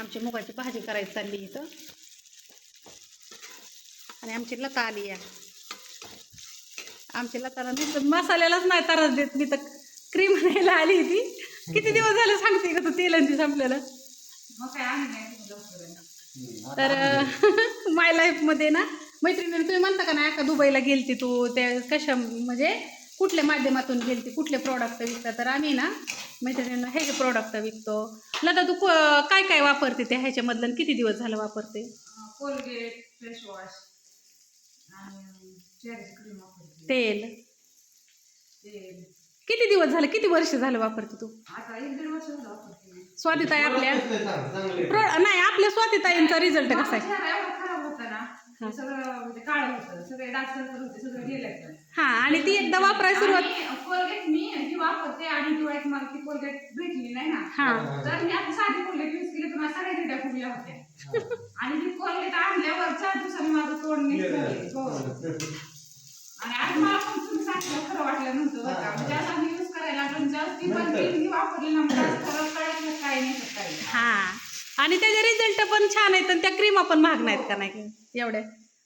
आमची मुगाची भाजी करायची चालली इथं. आणि आमची लता आली या. आमची लताला नुसतं मसाल्यालाच नाही त्रास देत. मी तर क्रीम न्यायला आली ती किती दिवस झाले सांगते का तू? तेल आणि ती संपलेलं. मग काय तर माय लाईफमध्ये ना मैत्रिणीने तुम्ही म्हणता का नाही का दुबईला गेलती तू? त्या कशा म्हणजे कुठल्या माध्यमातून गेलती कुठले प्रोडक्ट विकता तर आम्ही ना मैत्रिणींना हे जे प्रोडक्ट विकतो. लता तू को- काय काय वापरते ते? ह्याच्यामधलं किती दिवस झालं वापरते? कोलगेट तेल. तेल. किती दिवस झाले? किती वर्ष झालं वापरते तू. स्वातीताई आपल्या प्रो नाही आपल्या स्वातीताईंचा रिझल्ट कसा आहे? चेहरा एवढा खराब होता ना. ते सगळं म्हणजे काळं होतं. सगळे होते सगळं गेलं हा आणि ती एकदा वापरायला सुरुवात कोलगेट मी ही वापरते आणि दिवाळीत मला ती कोलगेट भेटली नाही ना हा. तर मी आता साधी कोलगेट यूज केली तर मला सगळ्या रिड्या फुगल्या होत्या. आणि ती कोलगेट आणल्यावर चार दिवसांनी माझं तोंड नीट झाले हो. आणि आज मला पण तुम्ही सांगितलं खरं वाटलं नव्हतं बरं का. म्हणजे आता मी यूज करायला लागलो जास्त ती पण ती वापरली ना मला खरं कळत काय नाही तर काय नाही. हा. आणि त्याचे रिझल्ट पण छान आहेत आणि त्या क्रीमा पण महाग नाहीत का नाही? एवढ्या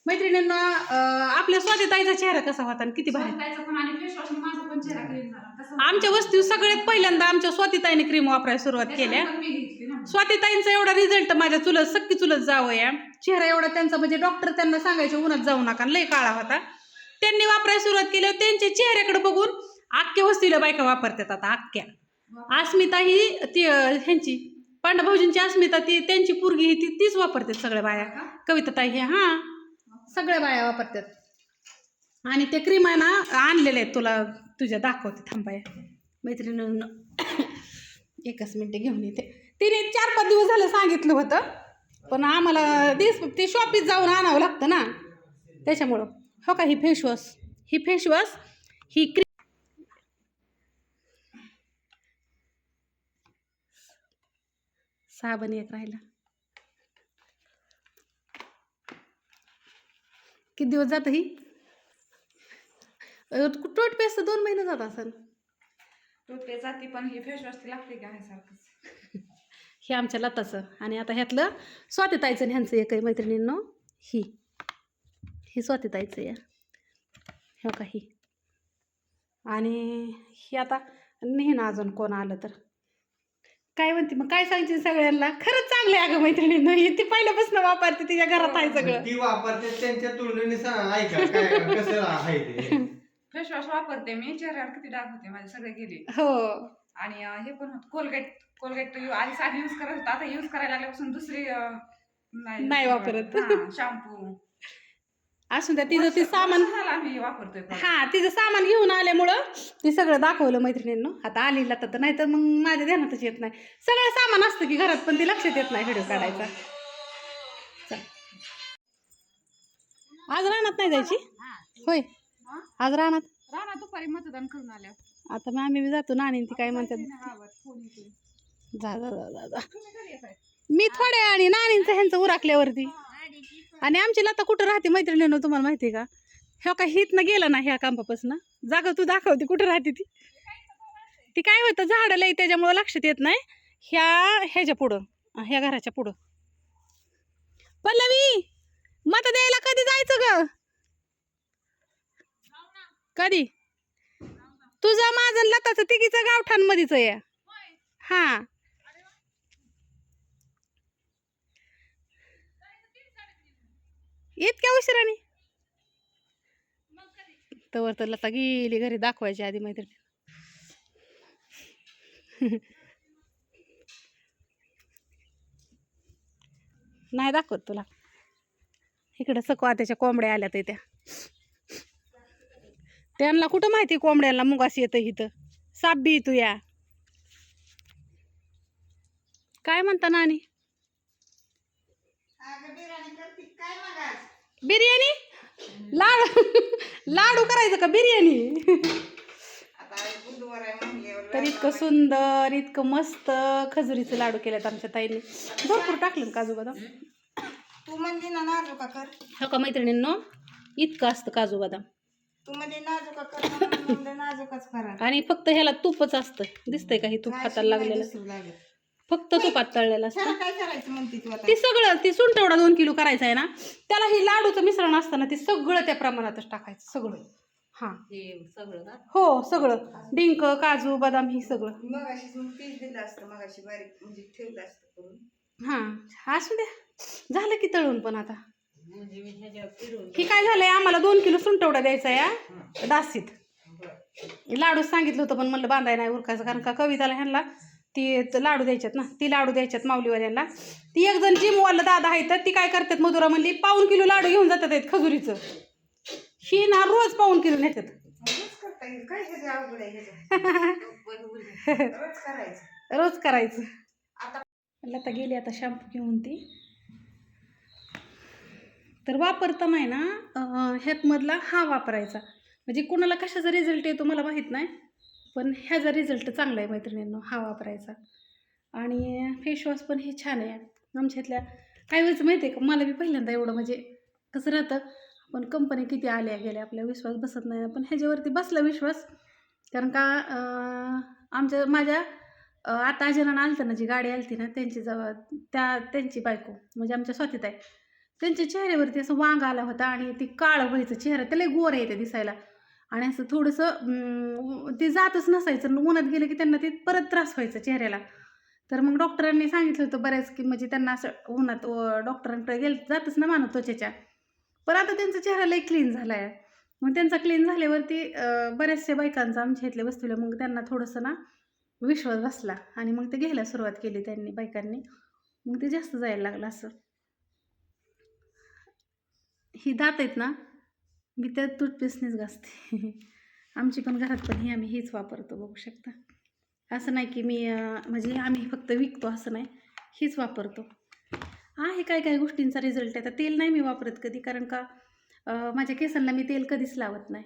मैत्रिणींना अं, आपल्या स्वातीताईचा चेहरा कसा होता आणि किती भारी? स्वतःचं पण आणि फेस वॉश माझा पण चेहरा क्लीन झाला. तसं आमच्या वस्ती सगळ्यात पहिल्यांदा आमच्या स्वातीताईने क्रीम वापरायला सुरुवात केल्या. मी घेतली ना. स्वातीताईंचा एवढा रिझल्ट माझ्या चुलत सक्की चुलत जावं या चेहरा एवढा त्यांचा म्हणजे डॉक्टर त्यांना सांगायचे उन्हात जाऊ नका. लय काळा होता. त्यांनी वापरायला सुरुवात केली त्यांच्या चेहऱ्याकडे बघून अख्ख्या वस्तीला बायका वापरतात आता अख्ख्या. अस्मिता ही ती अं, ह्यांची पांडभाऊजींची अस्मिता ती त्यांची पोरगी ही ती तीच वापरतात सगळ्या बाया. कविता ताई हे हां. सगळ्या बाया वापरतात. आणि ते क्रीम आहे ना आणलेले आहेत तुला तुझ्या दाखवते थांबाय मैत्रिणीनं एकच मिनटं घेऊन येते. तिने चार पाच दिवस झालं सांगितलं होतं पण आम्हाला दिस ते शॉपीत जाऊन आणावं लागतं ना. त्याच्यामुळं. हो का ही फेशवॉश ही फेशवॉश ही क्रीम साबण एक राहिला. किती दिवस जातं ही? टूथपेस्ट दोन महिने जात असेल टूथपेस्ट जाती पण ही फेस वॉश ती लागते का सारखंच हे आमच्या लताचं. आणि आता ह्यातलं स्वातीताईचं ह्यांचं एक आहे मैत्रिणींनो ही. ही स्वातीताईचं आहे. हो का ही. आणि ही आता नाही ना अजून कोण आलं तर. काय म्हणते? मग काय सांगते सगळ्यांना? खरंच चांगलं अगं मैत्रिणींनो. ही ती पहिल्यापासून वापरते तिच्या घरात आहे सगळं. ती वापरते त्यांच्या तुलनेने सांग ऐका काय कसं आहे ते. फेस वॉश वापरते मी. चेहऱ्यावर किती डाग होते माझे सगळे गेले. हो. आणि अं, हे पण होत. कोलगेट कोलगेट आधी साधी युज करत होता. आता युज करायला लागल्यापासून दुसरी अं, नाही वापरत. शॅम्पू असून त्या तिचं ते सामान आम्ही वापरतोय. हा तिचं सामान घेऊन आल्यामुळं ती सगळं दाखवलं मैत्रिणींनो. आता आलीला तर नाही तर मग माझ्या ध्यानातच येत नाही. सगळं सामान असतं की घरात पण ती लक्षात येत नाही व्हिडिओ काढायचा. आज रानात नाही जायची? होय. आज रानात? राणा दुपारी मतदान करून आल्या. आता मग आम्ही जातो नाणी ती काय म्हणतात. जा जा जा जा? मी थोड्या आणि नाणींचं ह्यांचं उराकल्यावरती. आणि आमची लता कुठं राहते मैत्रिणीनं तुम्हाला माहिती आहे का? ह्या का हितनं गेलं ना ह्या कांपापासून जागा तू दाखवते कुठं राहते ती? ती काय होतं झाडं लई त्याच्यामुळं लक्षात येत नाही. ह्या ह्याच्या पुढं ह्या घराच्या पुढं. पल्लवी मत द्यायला कधी जायचं ग? कधी? तुझा माझं लताचं तिघीचं गावठाणमध्येच आहे. हां. इतक्या उशिराने? तवर तर लता गेली घरी दाखवायची आधी मैत्रिणी. नाही दाखवत तुला. इकडं सकवा त्याच्या कोंबड्या आल्या तर त्या त्यांना कुठं माहिती कोंबड्यांना मुगास येतं इथं? साप बी तू या. काय म्हणता नानी? बिर्याणी? लाडू लाडू करायचं का बिर्याणी? तर इतकं सुंदर इतकं मस्त खजुरीचं लाडू केलेत आमच्या ताईने. भरपूर टाकलं ना काजू बदाम? तू म्हणजे ना नाजुका कर. हो का मैत्रिणींनो? इतकं असतं काजू बदाम. तू म्हणजे नाजुका कर म्हणून म्हणलं नाजुकाच करा. आणि फक्त ह्याला तूपच असतं. दिसतंय का हे तूप शिवाय लागलेलं. फक्त तुपात तळलेलं असतं. ह्याला काय करायचं म्हणते तू आता? ती सगळं ती सुंठवडा दोन किलो करायचं आहे ना त्याला हे लाडूचं मिश्रण असतं ना ते सगळं त्या प्रमाणातच टाकायचं सगळं. हा. हो सगळं डिंक काजू बदाम ही सगळं. पीस दिलं असतं बारीक म्हणजे ठेवलं असतं करून. हा असू द्या. झालं की तळून पण आता. ही काय झालंय? आम्हाला दोन किलो सुंटवडा द्यायचा या दासीत. लाडू सांगितलं होतं पण म्हणलं बांधाय नाही उरकायचं कारण का कविताला ह्यांना ती लाडू द्यायच्यात ना ती लाडू द्यायच्यात माऊलीवाल्यांना. ती एक जण जिमवाला दादा आहे तर ती काय करतात मधुरा म्हणली पाऊन किलो लाडू घेऊन जातात आहेत खजुरीचं. ही ना रोज पाऊन किलो नेतात. रोज करायचं. आता गेली आता शॅम्पू घेऊन ती. तर वापरताना आहे ना ह्यातमधला हा वापरायचा. म्हणजे कुणाला कशाचा रिझल्ट येतो मला माहीत नाही. पण ह्याचा रिझल्ट चांगला आहे मैत्रिणींनो हा वापरायचा. आणि फेसवॉश पण हे छान आहे. आमच्या इथल्या काय व्हायचं माहिती आहे का? मला बी पहिल्यांदा एवढं म्हणजे कसं राहतं पण कंपनी किती आल्या गेल्या आपल्या विश्वास बसत नाही. पण ह्याच्यावरती बसला विश्वास. कारण का आमच्या माझ्या आता अजनानं आलतं ना जी गाडी आलती ना त्यांची जवळ त्या त्यांची बायको म्हणजे आमच्या स्वातीत आहे त्यांच्या चेहऱ्यावरती असं वांग आला होता आणि ती काळं व्हायचं चेहरा त्याला गोर येते दिसायला. आणि असं थोडंसं ते जातच नसायचं. उन्हात गेलं की त्यांना ते परत त्रास व्हायचा चेहऱ्याला. तर मग डॉक्टरांनी सांगितलं होतं बऱ्याच की म्हणजे त्यांना असं उन्हात डॉक्टरांकडे गेल जातच ना मानव त्वचेच्या पण आता त्यांचा चेहरा लई क्लीन झाला आहे मग त्यांचा क्लीन झाल्यावरती बऱ्याचशा बायकांचा आमच्या इथल्या वस्तूला मग त्यांना थोडंसं ना विश्वास बसला. आणि मग ते घ्यायला सुरुवात केली त्यांनी बायकांनी. मग ते जास्त जायला लागलं असं. ही दात आहेत ना मी त्या टूथपेस्टनेच घासते. आमची पण घरात पण हे आम्ही हेच वापरतो बघू शकता. असं नाही की मी म्हणजे आम्ही फक्त विकतो असं नाही हेच वापरतो. आहे काय काय गोष्टींचा रिझल्ट आहे. आता तेल नाही मी वापरत कधी कारण का माझ्या केसांना मी तेल कधीच लावत नाही.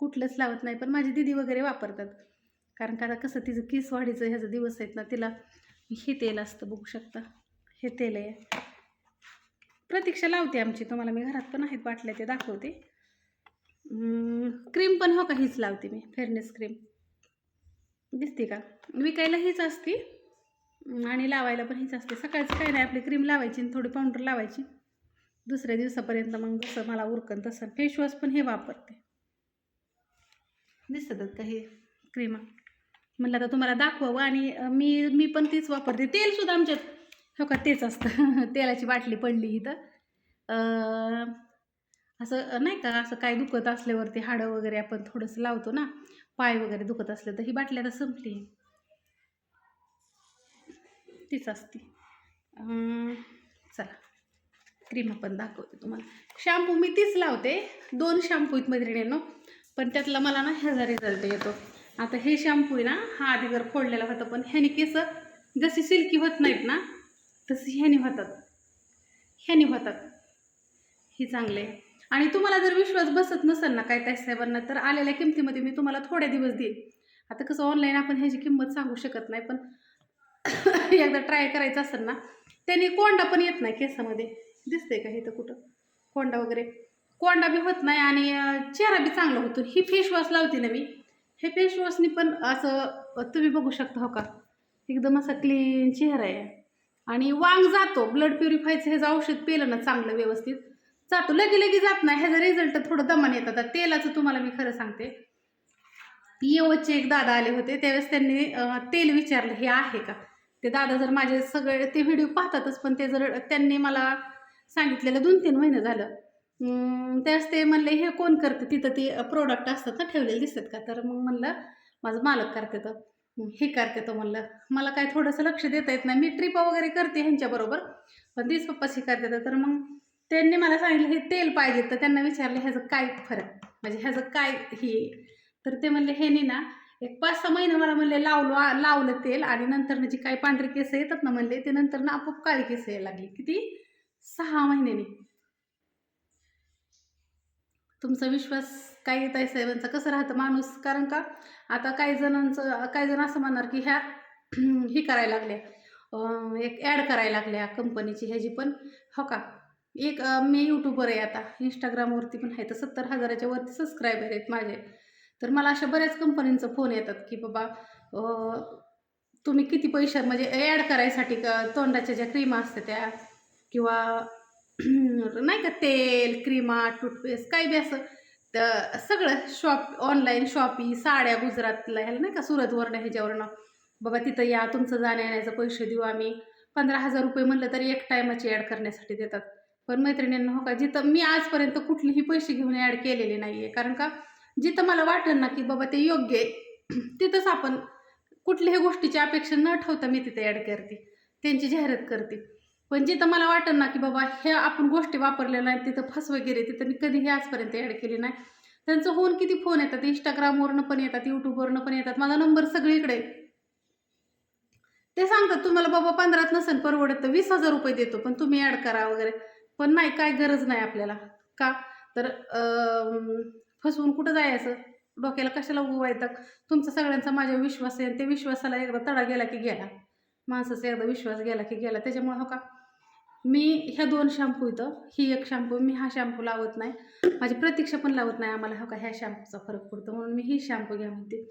कुठलंच लावत नाही पण माझी दिदी वगैरे वापरतात. कारण का आता कसं तिचं केस वाढीचं ह्याचं दिवस आहेत ना तिला हे तेल असतं बघू शकता. हे तेल आहे. प्रतीक्षा लावते आमची तुम्हाला मी घरात पण आहेत बाटल्या ते दाखवते. क्रीम पण हो का हीच लावते मी फेअरनेस क्रीम दिसते का? विकायला हीच असते आणि लावायला पण हीच असते. सकाळचं काही नाही आपली क्रीम लावायची आणि थोडी पावडर लावायची. दुसऱ्या दिवसापर्यंत मग जसं मला उरकन तसं. फेसवॉश पण हे वापरते. दिसतात का हे क्रीमा म्हणलं आता तुम्हाला दाखवावं आणि मी मी पण तीच वापरते. तेलसुद्धा आमच्यात हो का तेच असतं. तेलाची बाटली पडली इथं. असं नाही का असं काय दुखत असल्यावरती हाडं वगैरे आपण थोडंसं लावतो ना पाय वगैरे दुखत असलं तर ही बाटली आता संपली. तीच असती. चला क्रीम आपण दाखवते तुम्हाला. शॅम्पू मी तीच लावते दोन शॅम्पू आहेत मैत्रिणींनो पण त्यातला मला ना ह्याचा रिझल्ट येतो. आता हे शॅम्पू आहे ना हा आधी जर फोडलेला होता पण ह्याने केस जशी सिल्की होत नाहीत ना तशी ह्याने होतात. ह्याने होतात. ही चांगले आहे. आणि तुम्हाला जर विश्वास बसत नसेल ना काय त्या साहेबांना तर आलेल्या किमतीमध्ये मी तुम्हाला थोड्या दिवस देईन. आता कसं ऑनलाईन आपण ह्याची किंमत सांगू शकत नाही पण एकदा ट्राय करायचं असेल ना त्याने कोंडा पण येत नाही केसामध्ये. दिसतंय का इथं कुठं? कोंडा वगैरे. कोंडा बी होत नाही आणि चेहरा बी चांगला होतो. ही फेसवॉश लावते ना मी. हे फेसवॉशनी पण असं तुम्ही बघू शकता हो का? एकदम असा क्लीन चेहरा आहे. आणि वांग जातो. ब्लड प्युरिफायचं ह्याचं औषध पेलं ना चांगलं व्यवस्थित. जातो लगे लगे जात नाही. ह्याचा रिझल्ट थोडं दमान येतात आता तेलाचं तुम्हाला मी खरं सांगते. येवचे एक दादा आले होते. त्यावेळेस त्यांनी तेल विचारलं हे आहे का? ते दादा जर माझे सगळे ते व्हिडिओ पाहतातच पण ते जर त्यांनी मला सांगितलेलं दोन तीन महिने झालं. त्यावेळेस ते म्हणले हे कोण करतं? तिथं ते प्रोडक्ट असतात ना ठेवलेले दिसतात का? तर मग म्हणलं माझं मालक करते तर. हे करते तो म्हणलं मला काय थोडंसं लक्ष देता येत नाही. मी ट्रिप वगैरे करते ह्यांच्याबरोबर पण तीच पप्पाशी करते तर मग त्यांनी मला सांगितलं हे तेल पाहिजे. तर त्यांना विचारलं ह्याचं काय फरक? म्हणजे ह्याचं काय हे? तर ते म्हणले ह्यानी ना एक पाच सहा महिने मला म्हणले लावलं लावलं तेल आणि नंतर जी काही पांढरे केस येतात ना म्हणले ते नंतर ना आपोआप काळी केस यायला लागली. किती? सहा महिन्यानी. तुमचा विश्वास काय येत आहे साहेबांचा? कसं राहतं माणूस? कारण का? आता काही जणांचं काही जण असं म्हणणार की ह्या ही करायला लागल्या एक ॲड करायला लागल्या कंपनीची ह्याची पण. हो का? एक मी यूट्यूबवर आहे आता. इंस्टाग्रामवरती पण आहे. तर सत्तर हजाराच्या वरती सबस्क्रायबर आहेत माझे. तर मला अशा बऱ्याच कंपनींचा फोन येतात की बाबा तुम्ही किती पैशात म्हणजे ॲड करायसाठी का तोंडाच्या ज्या क्रीमा असतात त्या किंवा नाही का तेल क्रीमा टूथपेस्ट काही बी असं तर सगळं शॉप ऑनलाईन शॉपी साड्या गुजरातला ह्याला नाही का सुरतवरनं ह्याच्यावरनं. बाबा तिथं या तुमचं जाण्या येण्याचं पैसे देऊ आम्ही. पंधरा हजार रुपये म्हणलं तरी एक टायमाची ॲड करण्यासाठी देतात. पण मैत्रिणींना हो का? जिथं मी आजपर्यंत कुठलेही पैसे घेऊन ॲड केलेले नाही आहे कारण का? जिथं मला वाटेल ना की बाबा ते योग्य आहे तिथंच आपण कुठल्याही गोष्टीची अपेक्षा न ठेवता मी तिथे ॲड करते त्यांची जाहिरात करते. पण जिथं मला वाटेल ना की बाबा ह्या आपण गोष्टी वापरलेल्या आहेत तिथं फस वगैरे तिथं मी कधीही आजपर्यंत ॲड केली नाही. त्यांचं होऊन किती फोन येतात? इंस्टाग्रामवरनं पण येतात यूट्यूबवरनं पण येतात. माझा नंबर सगळीकडे ते सांगतात तुम्हाला बाबा पंधरात नसेल परवडत तर वीस हजार रुपये देतो पण तुम्ही ॲड करा वगैरे. पण नाही काय गरज नाही आपल्याला. का? तर फसवून कुठं जायचं? डोक्याला कशाला उगवायचं? तुमचा सगळ्यांचा माझ्यावर विश्वास आहे आणि त्या विश्वासाला एकदा तडा गेला की गेला. माणसाचा एकदा विश्वास गेला की गेला. त्याच्यामुळं हो का? मी ह्या दोन शॅम्पू इथं ही एक शॅम्पू मी हा शॅम्पू लावत नाही. माझी प्रतीक्षा पण लावत नाही आम्हाला. हो का? ह्या शॅम्पूचा फरक पडतो म्हणून मी ही शॅम्पू घ्या म्हणते.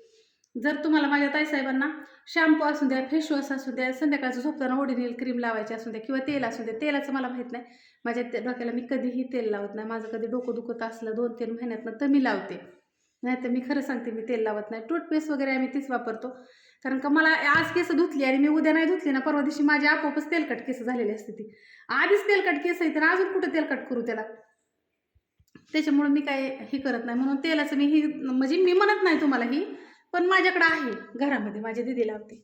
जर तुम्हाला माझ्या ताईसाहेबांना शॅम्पू असू द्या फेशवॉश असू द्या संध्याकाळचं झोपताना ओडिनिल क्रीम लावायची असू द्या किंवा तेल असू द्या तेलाचं मला माहीत नाही. माझ्या ते डोक्याला मी कधीही तेल लावत नाही. माझं कधी डोकं दुखत असलं दोन तीन महिन्यातनं तर मी लावते. नाही तर मी खरं सांगते मी तेल लावत नाही. टूथपेस्ट वगैरे आम्ही तीच वापरतो. कारण का मला आज केस धुतली आणि मी उद्या नाही धुतली ना परवा दिवशी माझी आपोआपच तेलकट केस झालेली असते ती. आधीच तेलकट केस आहे तर अजून कुठं तेलकट करू त्याला? त्याच्यामुळे मी काय हे करत नाही. म्हणून तेलाचं मी ही म्हणजे मी म्हणत नाही तुम्हाला ही पण माझ्याकडं आहे घरामध्ये माझ्या दिदीला होती.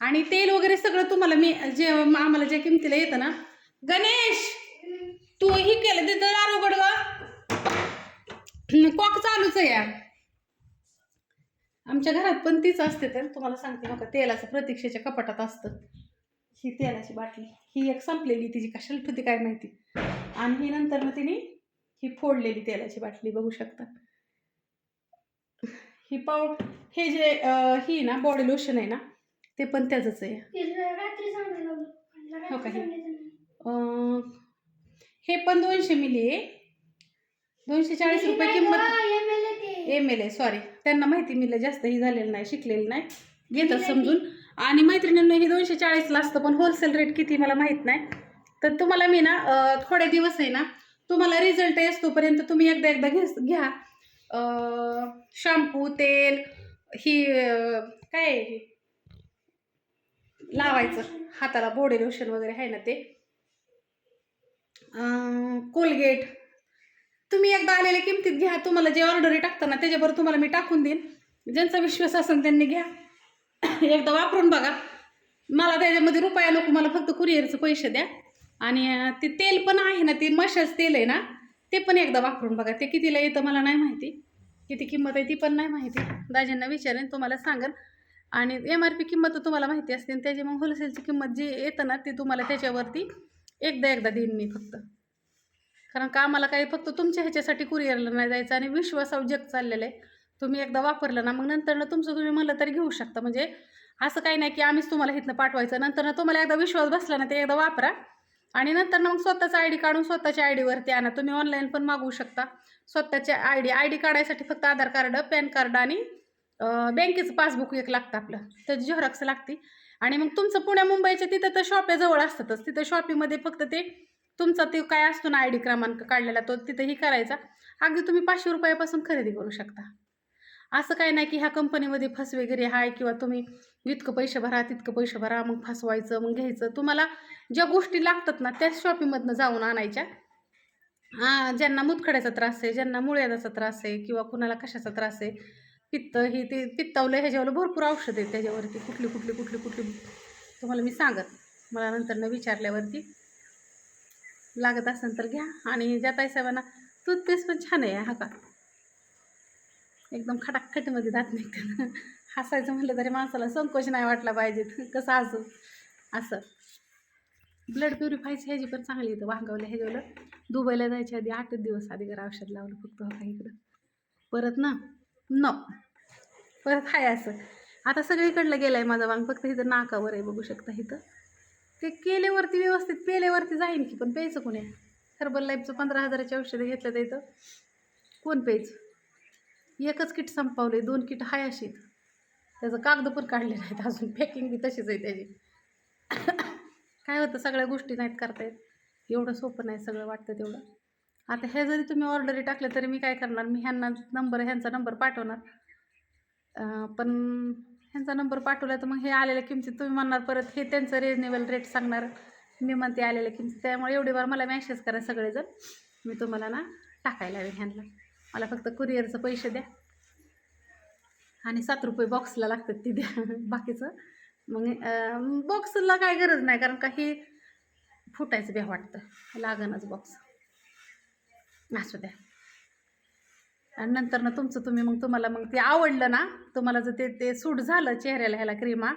आणि तेल वगैरे सगळं तुम्हाला मी जे आम्हाला ज्या किमतीला येतं ना गणेश तू ही केलं तिथं दार उघड ग कॉक चालूच आहे या आमच्या घरात पण तीच असते तर तुम्हाला सांगते बघा तेलाचं प्रतीक्षेच्या कपाटात असतं. ही तेलाची बाटली ही एक संपलेली तिची कशाला ठेवते काय माहिती. आणि ही नंतर मग तिने ही फोडलेली तेलाची बाटली बघू शकता. ही पाव हे जे ही ना बॉडी लोशन आहे ना ते पण त्याचंच आहे. हो का? हे? हे पण दोनशे मिली आहे. दोनशे चाळीस रुपये किंमत एम एल आहे सॉरी त्यांना माहिती मिलं जास्त ही झालेलं नाही शिकलेलं नाही. घेतात समजून. आणि मैत्रिणींना हे दोनशे चाळीसला असतं पण होलसेल रेट किती मला माहीत नाही. तर तुम्हाला मी ना थोडे दिवस आहे ना तुम्हाला रिझल्ट येतोपर्यंत तुम्ही एकदा एकदा घे घ्या. शॅम्पू तेल ही काय आहे लावायचं. हाताला बॉडी लोशन वगैरे आहे ना ते. कोलगेट तुम्ही एकदा आलेल्या किमतीत घ्या. तुम्हाला जे ऑर्डरी टाकताना त्याच्याबरोबर तुम्हाला मी टाकून देईन. ज्यांचा विश्वास असेल त्यांनी घ्या. एकदा वापरून बघा. मला त्याच्यामध्ये रुपया नको. मला फक्त कुरिअरचे पैसे द्या. आणि ते तेल पण आहे ना ते मशाज तेल आहे ना ते पण एकदा वापरून बघा. ते कितीला येतं मला नाही माहिती. किती किंमत आहे ती पण नाही माहिती. दाजींना विचारेन तुम्हाला सांगेन. आणि एम आर पी किंमत तर तुम्हाला माहिती असते आणि त्याची मग होलसेलची किंमत जी येतं ना ती तुम्हाला त्याच्यावरती एकदा एकदा देईन मी फक्त. कारण का आम्हाला काही फक्त तुमच्या ह्याच्यासाठी कुरिअरला नाही जायचं आणि विश्वासाव जग चाललेलं आहे. तुम्ही एकदा वापरलं ना मग नंतर ना तुमचं तुम्ही म्हणलं तरी घेऊ शकता. म्हणजे असं काही नाही की आम्हीच तुम्हाला इथनं पाठवायचं. नंतर ना तुम्हाला एकदा विश्वास बसला ना ते एकदा वापरा. आणि नंतर मग स्वतःचा आय डी काढून स्वतःच्या आय डीवरती आणा. तुम्ही ऑनलाईन पण मागवू शकता. स्वतःच्या आय डी आय डी काढायसाठी फक्त आधार कार्ड पॅन कार्ड आणि बँकेचं पासबुक एक लागतं आपलं. त्याची झेरॉक्स लागते. आणि मग तुमचं पुण्या मुंबईच्या तिथं तर शॉपे जवळ असतातच. तिथं शॉपीमध्ये फक्त ते तुमचा ते काय असतो ना आय डी क्रमांक काढलेला तो तिथंही करायचा. अगदी तुम्ही पाचशे रुपयापासून खरेदी करू शकता. असं काही नाही की ह्या कंपनीमध्ये फस वगैरे आहे किंवा तुम्ही इतकं पैसे भरा तितकं पैसे भरा मग फसवायचं मग घ्यायचं. तुम्हाला ज्या गोष्टी लागतात ना त्याच शॉपिंगमधनं जाऊन आणायच्या. ज्यांना मुतखड्याचा त्रास आहे ज्यांना मुळ्याचा त्रास आहे किंवा कुणाला कशाचा त्रास आहे पित्त ही ते पित्तावलं ह्याच्यावर भरपूर औषध आहेत त्याच्यावरती. कुठली कुठली कुठली कुठली. तुम्हाला मी सांगत मला नंतर न विचारल्यावरती लागत असेल तर घ्या. आणि ज्या ताईसाहेबांना टूथपेस्ट पण छान आहे हा का? एकदम खटाखटीमध्ये दात निघते हसायचं म्हटलं तरी माणसाला संकोच नाही वाटला पाहिजे कसं हसू? असं. ब्लड प्युरिफायची ह्याची पण चांगली येतं वांगवलं ह्याच्यावलं दुबईला जायच्या आधी आठच दिवस आधी जरा औषध लावलं फक्त होता इकडं. परत ना? न परत हाय असं. आता सगळीकडलं गेलं आहे माझा वांग फक्त इथं नाकावर आहे बघू शकता इथं. ते केलेवरती व्यवस्थित पेल्यावरती जाईन की पण प्यायचं कोणी? हर्बल लाईफचं पंधरा हजाराची औषधं घेतलं तर इथं. कोण प्यायचं? एकच किट संपवले दोन किट हाय अशी त्याचं कागद पण काढले नाहीत अजून पॅकिंग बी तशीच आहे त्याची. काय होतं सगळ्या गोष्टी नाहीत करता येत एवढं सोपं नाही सगळं वाटतं तेवढं. आता हे जरी तुम्ही ऑर्डरी टाकलं तरी मी काय करणार? मी ह्यांना नंबर ह्यांचा नंबर पाठवणार. पण ह्यांचा नंबर पाठवला तर मग हे आलेल्या किमतीत तुम्ही म्हणणार परत हे त्यांचं रिजनेबल रेट सांगणार. मी म्हणते आलेल्या किमतीत. त्यामुळे एवढी बार मला मॅसेज करा सगळेजण. मी तुम्हाला ना टाकायला हवे ह्यांना. मला फक्त कुरिअरचं पैसे द्या. आणि सात रुपये बॉक्सला लागतात ती द्या. बाकीचं मग बॉक्सला काय गरज नाही कारण काही फुटायचं बी वाटतं. लागणच बॉक्स असू द्या. आणि नंतर ना तुमचं तुम्ही मग तुम्हाला मग ते आवडलं ना तुम्हाला जर ते ते सूट झालं चेहऱ्याला ह्याला क्रीमा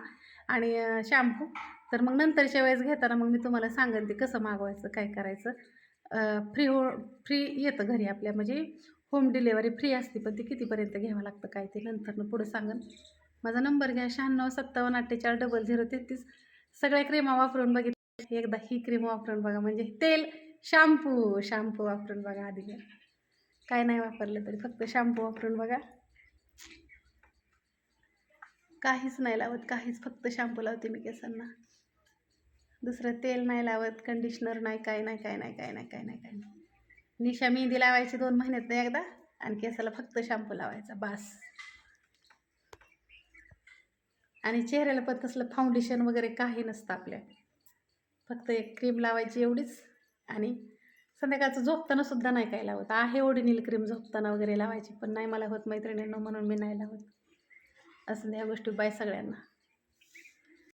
आणि शॅम्पू तर मग नंतरच्या वेळेस घेताना मग मी तुम्हाला सांगेन ते कसं मागवायचं काय करायचं. फ्री हो फ्री येतं घरी आपल्या म्हणजे होम डिलेवरी फ्री असते पण ती कितीपर्यंत घ्यावं लागतं काय ते नंतर पुढं सांगन. माझा नंबर घ्या शहाण्णव सत्तावन्न अठ्ठेचाळीस डबल झिरो तेहतीस. सगळ्या क्रीमा वापरून बघितल्या एकदा ही क्रीम वापरून बघा म्हणजे तेल शॅम्पू शॅम्पू वापरून बघा आधी. काय नाही वापरलं तरी फक्त शॅम्पू वापरून बघा. काहीच नाही लावत काहीच फक्त शॅम्पू लावते मी केसांना. दुसरं तेल नाही लावत कंडिशनर नाही काय नाही काय नाही काय नाही काय नाही काय नाही. निशा मेहंदी लावायची दोन महिन्यात एकदा आणि केसाला फक्त शॅम्पू लावायचा बास. आणि चेहऱ्याला पण तसलं फाउंडेशन वगैरे काही नसतं आपल्या. फक्त एक क्रीम लावायची एवढीच आणि संध्याकाळचं झोपताना सुद्धा नाही काय लावत. आहे ओडिनील क्रीम झोपताना वगैरे लावायची पण नाही मला होत मैत्रिणींना म्हणून मी नाही लावत. असं ह्या गोष्टी बाय सगळ्यांना.